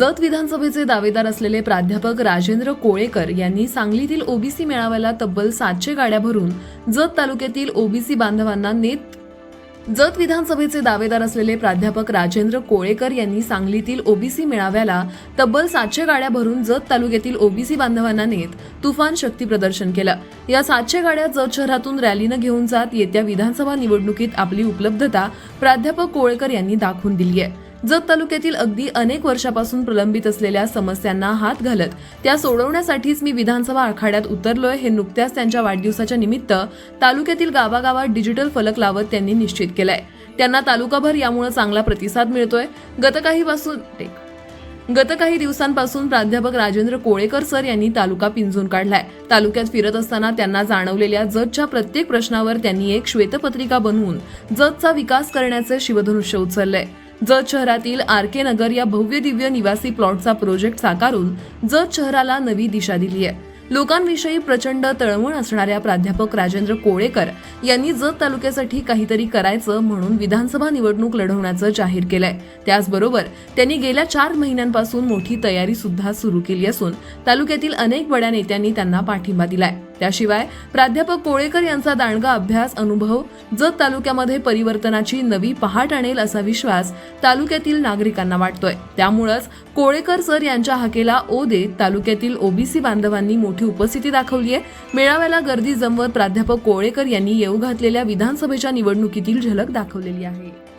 जत विधानसभेचे दावेदार असलेले प्राध्यापक राजेंद्र कोळेकर यांनी सांगलीतील ओबीसी मेळाव्याला तब्बल सातशे गाड्या भरून जत तालुक्यातील ओबीसी बांधवांना नेत जत विधानसभेचे दावेदार असलेले प्राध्यापक राजेंद्र कोळेकर यांनी सांगलीतील ओबीसी मेळाव्याला तब्बल सातशे गाड्या भरून जत तालुक्यातील ओबीसी बांधवांना नेत तुफान शक्ती प्रदर्शन केलं. या सातशे गाड्या जत शहरातून रॅलीनं घेऊन जात येत्या विधानसभा निवडणुकीत आपली उपलब्धता प्राध्यापक कोळेकर यांनी दाखवून दिली आहे जत तालुक्यातील अगदी अनेक वर्षापासून प्रलंबित असलेल्या समस्यांना हात घालत त्या सोडवण्यासाठीच मी विधानसभा आखाड्यात उतरलोय हे नुकत्याच त्यांच्या वाढदिवसाच्या निमित्त तालुक्यातील गावागावात डिजिटल फलक लावत त्यांनी निश्चित केलाय. त्यांना तालुकाभर यामुळे चांगला प्रतिसाद मिळतोय. गत काही पासून गत काही दिवसांपासून प्राध्यापक राजेंद्र कोळेकर सर यांनी तालुका पिंजून काढलाय. तालुक्यात फिरत असताना त्यांना जाणवलेल्या जतच्या प्रत्येक प्रश्नावर त्यांनी एक श्वेतपत्रिका बनवून जतचा विकास करण्याचे शिवधनुष्य उचललंय. जत शहरातील आर के नगर या भव्य दिव्य निवासी प्लॉटचा प्रोजेक्ट साकारून जत शहराला नवी दिशा दिली आहे. लोकांविषयी प्रचंड तळमळ असणाऱ्या प्राध्यापक राजेंद्र कोळेकर यांनी जत तालुक्यासाठी काहीतरी करायचं म्हणून विधानसभा निवडणूक लढवण्याचं जाहीर केलंय. त्याचबरोबर त्यांनी गेल्या चार महिन्यांपासून मोठी तयारी सुद्धा सुरू केली असून तालुक्यातील अनेक बड्या नेत्यांनी त्यांना पाठिंबा दिलाय. त्याशिवाय प्राध्यापक कोळेकर यांचा दांडगा अभ्यास अनुभव जत तालुक्यामध्ये परिवर्तनाची नवी पहाट आणेल असा विश्वास तालुक्यातील नागरिकांना वाटतोय. त्यामुळंच कोळेकर सर यांच्या हाकेला ओ देत तालुक्यातील ओबीसी बांधवांनी मोठी उपस्थिती दाखवली आहे मेळाव्याला गर्दी जमवत प्राध्यापक कोळेकर यांनी येऊ घातलेल्या विधानसभेच्या निवडणुकीतील झलक दाखवलेली आहे.